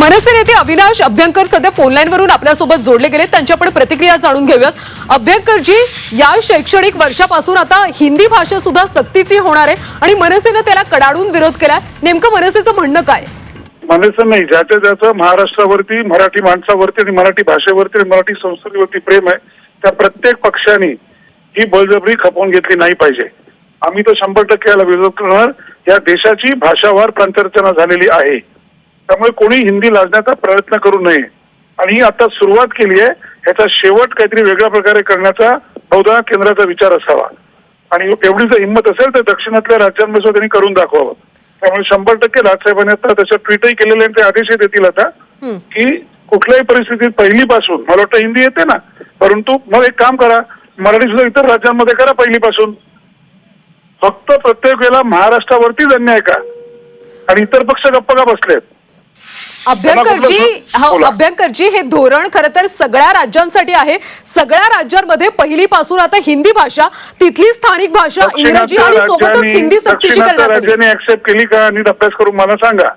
मनसे नेते अविनाश अभ्यंकर सध्या फोनलाईन वरून आपल्यासोबत जोडले गेले त्यांच्याकडे प्रतिक्रिया जाणून घेऊयात. अभ्यंकरजी या शैक्षणिक वर्षापासून आता हिंदी भाषा सुद्धा सक्तीची होणार आहे आणि मनसेनं त्याला कडाडून विरोध केला नेमकं मनसेचं म्हणणं काय? मनसे नाही ज्याच्या ज्याचं महाराष्ट्रावरती मराठी माणसावरती आणि मराठी भाषेवरती आणि मराठी संस्कृतीवरती प्रेम आहे त्या प्रत्येक पक्षाने ही बळजबरी खपवून घेतली नाही पाहिजे. आम्ही तर शंभर टक्के याला विरोध करणार. या देशाची भाषावार प्रांतर्चना झालेली आहे. त्यामुळे कोणी हिंदी लादण्याचा प्रयत्न करू नये. आणि ही आता सुरुवात केली आहे. ह्याचा शेवट काहीतरी वेगळ्या प्रकारे करण्याचा बहुधा केंद्राचा विचार असावा. आणि एवढी जर हिंमत असेल तर दक्षिणातल्या राज्यांमध्ये सुद्धा त्यांनी करून दाखवावं. त्यामुळे शंभर टक्के राजसाहेबांनी आता त्याच्या ट्विटही केलेले आणि ते आदेशही देतील आता की कुठल्याही परिस्थितीत पहिलीपासून मला वाटतं हिंदी येते ना परंतु मग एक काम करा मराठी सुद्धा इतर राज्यांमध्ये करा पहिलीपासून. फक्त प्रत्येक वेळेला महाराष्ट्रावरतीच अन्याय का आणि इतर पक्ष गप्प का बसलेत? अभ्यंकरजी. हा अभ्यंकरजी हे धोरण खरं तर सगळ्या राज्यांसाठी आहे. सगळ्या राज्यांमध्ये पहिलीपासून आता हिंदी भाषा तिथली स्थानिक भाषा इंग्रजी आणि सोबतच हिंदी सक्तीची करण्यात राज्यांनी ऍक्सेप्ट केली का? नीट अभ्यास करून मला सांगा.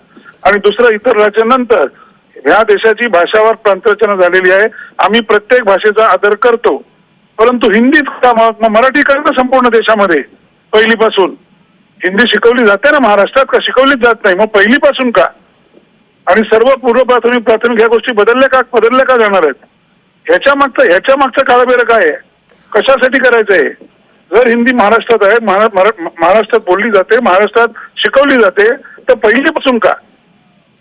आणि दुसरं इतर राज्यांनंतर ह्या देशाची भाषावर प्रांतरचना झालेली आहे. आम्ही प्रत्येक भाषेचा आदर करतो. परंतु हिंदीत का मराठी करणं संपूर्ण देशामध्ये? पहिलीपासून. हिंदी शिकवली जाते ना महाराष्ट्रात का? शिकवलीच जात नाही. मग पहिलीपासून का? आणि सर्व पूर्व प्राथमिक प्राथमिक ह्या गोष्टी बदलल्या का बदलल्या का जाणार आहेत? ह्याच्या मागचं ह्याच्या मागचं काळबेरं काय आहे? कशासाठी करायचं आहे? जर हिंदी महाराष्ट्रात आहे महाराष्ट्रात बोलली जाते महाराष्ट्रात शिकवली जाते तर पहिलीपासून का?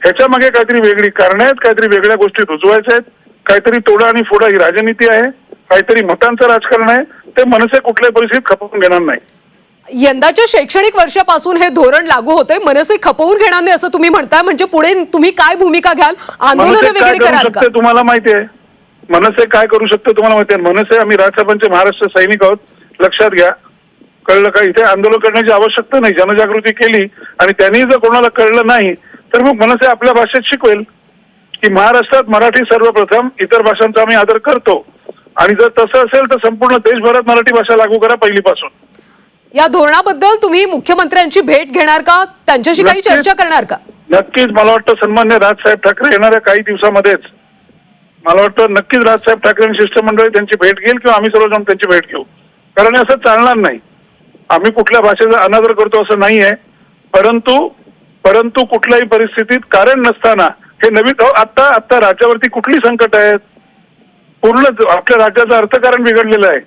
ह्याच्या मागे काहीतरी वेगळी कारण आहेत काहीतरी वेगळ्या गोष्टी रुजवायच्या आहेत काहीतरी तोडा आणि फोडा ही राजनीती आहे काहीतरी मतांचं राजकारण आहे ते मनसे कुठल्याही परिस्थितीत खपवून घेणार नाही. यंदाच्या शैक्षणिक वर्षापासून हे धोरण लागू होते मनसे खपवून घेणार नाही असं तुम्ही म्हणताय. म्हणजे पुढे तुम्ही काय भूमिका घ्याल? आंदोलन वगैरे करू कराल का? तुम्हाला माहिती आहे मनसे काय करू शकते तुम्हाला माहिती आहे मनसे आम्ही राजसाहेबांचे महाराष्ट्र सैनिक आहोत. लक्षात घ्या. कळलं का? इथे आंदोलन करण्याची आवश्यकता नाही. जनजागृती केली आणि त्यांनी जर कोणाला कळलं नाही तर मग मनसे आपल्या भाषेत शिकवेल. की महाराष्ट्रात मराठी सर्वप्रथम इतर भाषांचा आम्ही आदर करतो. आणि जर तसं असेल तर संपूर्ण देशभरात मराठी भाषा लागू करा पहिलीपासून. या धोरणाबद्दल तुम्ही मुख्यमंत्र्यांची भेट घेणार का? त्यांच्याशी काही. चर्चा करणार का? नक्कीच. मला वाटतं सन्मान्य राजसाहेब ठाकरे येणाऱ्या काही दिवसामध्येच मला वाटतं नक्कीच राजसाहेब ठाकरे आणि शिष्टमंडळी त्यांची भेट घेईल किंवा आम्ही सर्व जाऊन त्यांची भेट घेऊ. कारण असं चालणार नाही. आम्ही कुठल्या भाषेचा अनादर करतो असं नाही आहे. परंतु परंतु कुठल्याही परिस्थितीत कारण नसताना हे नवीन आता आता राज्यावरती कुठली संकट आहेत? पूर्ण आपल्या राज्याचं अर्थकारण बिघडलेलं आहे.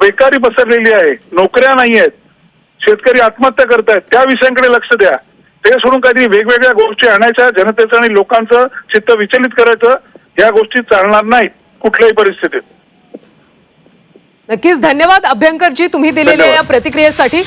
बेकारी पसरलेली आहे. नोकऱ्या नाही आहेत शेतकरी आत्महत्या करतायत. त्या विषयांकडे लक्ष द्या. ते सोडून काहीतरी वेगवेगळ्या गोष्टी आणायच्या जनतेचं आणि लोकांचं चित्त विचलित करायचं या गोष्टी चालणार नाहीत कुठल्याही परिस्थितीत. नक्कीच. धन्यवाद अभ्यंकरजी तुम्ही दिलेल्या या. प्रतिक्रियेसाठी.